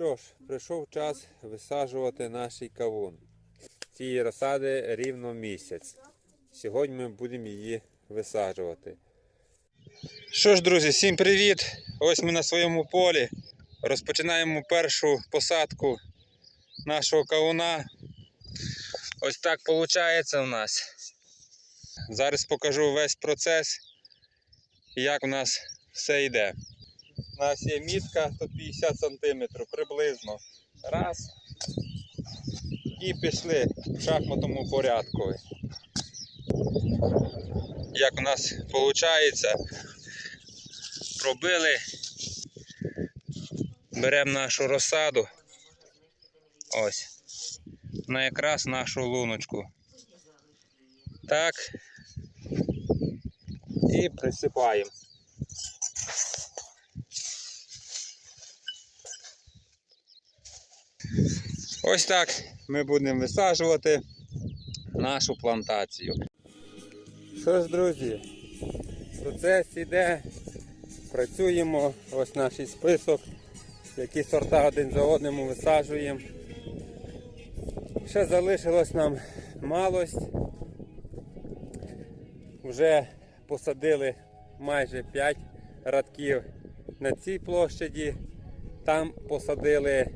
Що ж, прийшов час висаджувати наш кавун. Цієї розсади рівно місяць. Сьогодні ми будемо її висаджувати. Що ж, друзі, всім привіт! Ось ми на своєму полі. Розпочинаємо першу посадку нашого кавуна. Ось так виходить у нас. Зараз покажу весь процес, як у нас все йде. У нас є мітка тут 50 см приблизно. Раз. І пішли в шахматному порядку. Як у нас виходить, пробили, беремо нашу розсаду. Ось. На якраз нашу луночку. Так. І присипаємо. Ось так ми будемо висаджувати нашу плантацію. Що ж, друзі, процес іде, працюємо, ось наш список, які сорта один за одним висаджуємо. Ще залишилось нам малость. Вже посадили майже 5 радків на цій площаді. Там посадили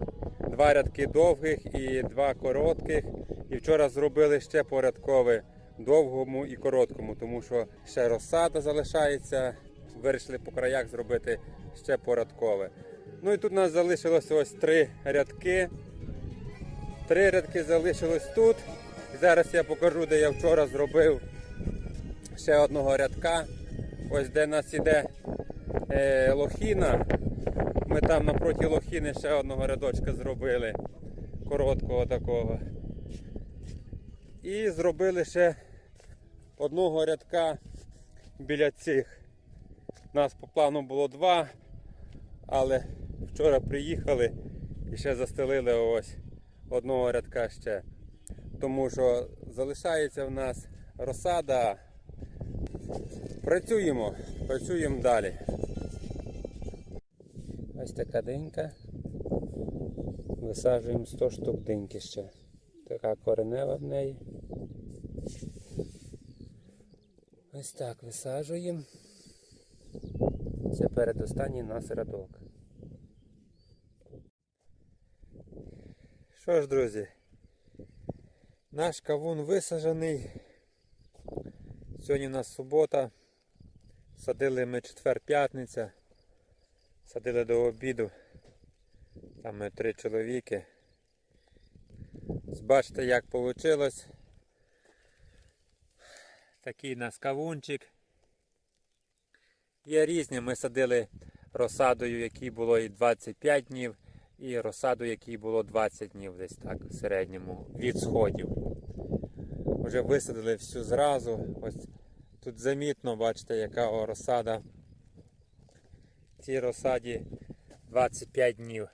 два рядки довгих і два коротких. І вчора зробили ще порядкове довгому і короткому, тому що ще розсада залишається. Вирішили по краях зробити ще порядкове. Ну і тут у нас залишилось ось три рядки. Три рядки залишилось тут. Зараз я покажу, де я вчора зробив ще одного рядка. Ось де нас іде е, лохіна. Ми там напроти лохіни ще одного рядочка зробили. Короткого такого. І зробили ще одного рядка біля цих. Нас по плану було два, але вчора приїхали і ще застелили ось одного рядка ще. Тому що залишається в нас розсада. Працюємо, працюємо далі. Ось така динька. Висаджуємо 100 штук диньки ще. Така коренева в неї. Ось так висаджуємо. Це передостанній нас рядок. Що ж, друзі, наш кавун висаджений. Сьогодні у нас субота. Садили ми четвер-п'ятниця. Садили до обіду. Там ми три чоловіки. Бачите, як вийшло. Такий у нас кавунчик. Є різні. Ми садили розсадою, якій було і 25 днів, і розсаду, якій було 20 днів, десь так, в середньому, від сходів. Вже висадили всю зразу. Ось тут замітно, бачите, яка розсада. Цій розсаді 25 днів.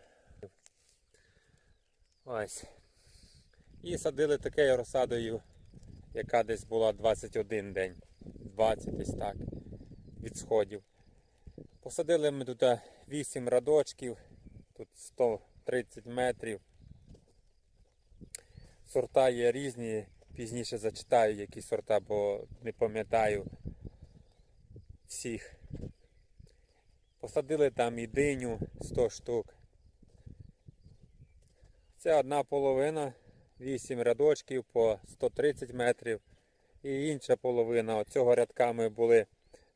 Ось. І садили такою розсадою, яка десь була 21 день. 20 десь так. Від сходів. Посадили ми тут 8 радочків, тут 130 метрів. Сорта є різні, пізніше зачитаю, які сорта, бо не пам'ятаю всіх. Посадили там і диню 100 штук. Це одна половина, 8 рядочків по 130 метрів. І інша половина оцього рядка ми були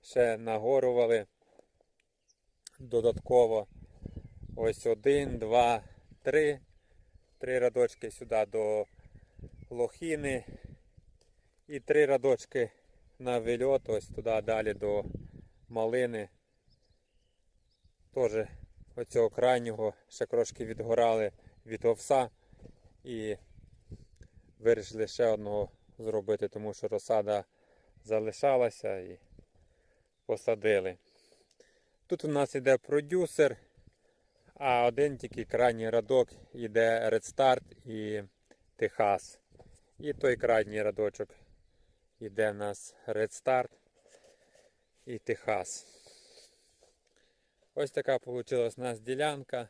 ще нагорували додатково. Ось один, два, три. Три рядочки сюди до лохіни. І три рядочки на вильот, ось туди далі до малини. Теж оцього крайнього ще трошки відгорали від овса і вирішили ще одного зробити, тому що розсада залишалася і посадили. Тут у нас йде продюсер, а один тільки крайній радок йде Start і Техас. І той крайній радочок іде в нас Start і Техас. Ось така вийшла у нас ділянка.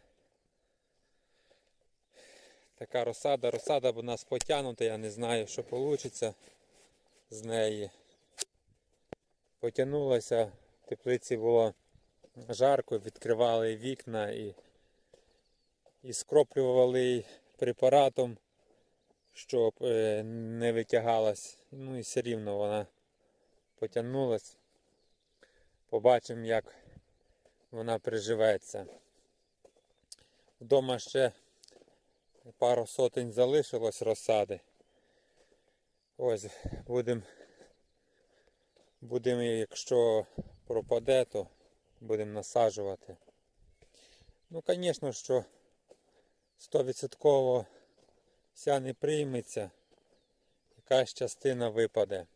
Така розсада. Розсада у нас потягнута, я не знаю, що вийде з неї. Потягнулася, в теплиці було жарко, відкривали вікна і, і скроплювали препаратом, щоб е, не витягалась. Ну і все рівно вона потягнулась. Побачимо, як вона приживеться. Вдома ще пару сотень залишилось розсади. Ось будемо, будемо, якщо пропаде, то будемо насаджувати. Ну, звісно, що 100% вся не прийметься, якась частина випаде.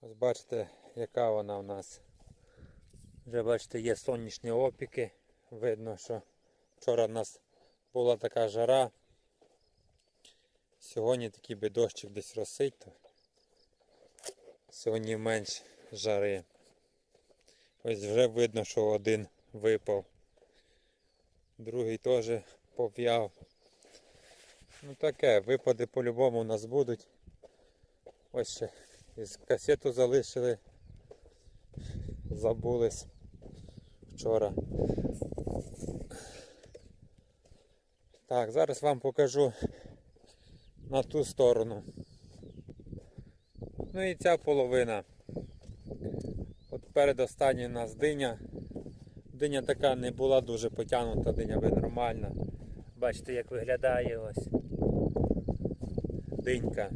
Ось бачите, яка вона у нас. Вже бачите, є сонячні опіки. Видно, що вчора у нас була така жара. Сьогодні такий би дощик десь росить, то сьогодні менш жари. Ось вже видно, що один випав. Другий теж пов'яв. Ну таке, випади по-любому у нас будуть. Ось ще із касету залишили. Забулись вчора. Так, зараз вам покажу на ту сторону. Ну і ця половина. От передостанній у нас диня. Диня така не була дуже потягнута, диня би нормальна. Бачите, як виглядає ось динька.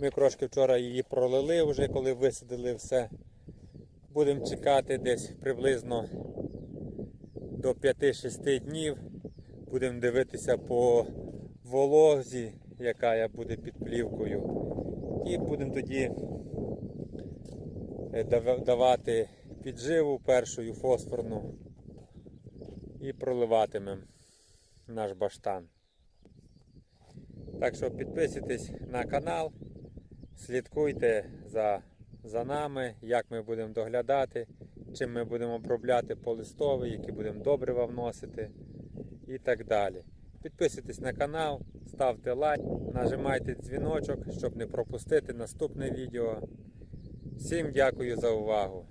Ми трошки вчора її пролили вже, коли висадили все. Будемо чекати десь приблизно до 5-6 днів. Будемо дивитися по волозі, яка буде під плівкою. І будемо тоді е, давати підживу першою фосфорну і проливатимемо наш баштан. Так що підписуйтесь на канал, слідкуйте за, за нами, як ми будемо доглядати, чим ми будемо обробляти полистовий, які будемо добрива вносити і так далі. Підписуйтесь на канал, ставте лайк, нажимайте дзвіночок, щоб не пропустити наступне відео. Всім дякую за увагу!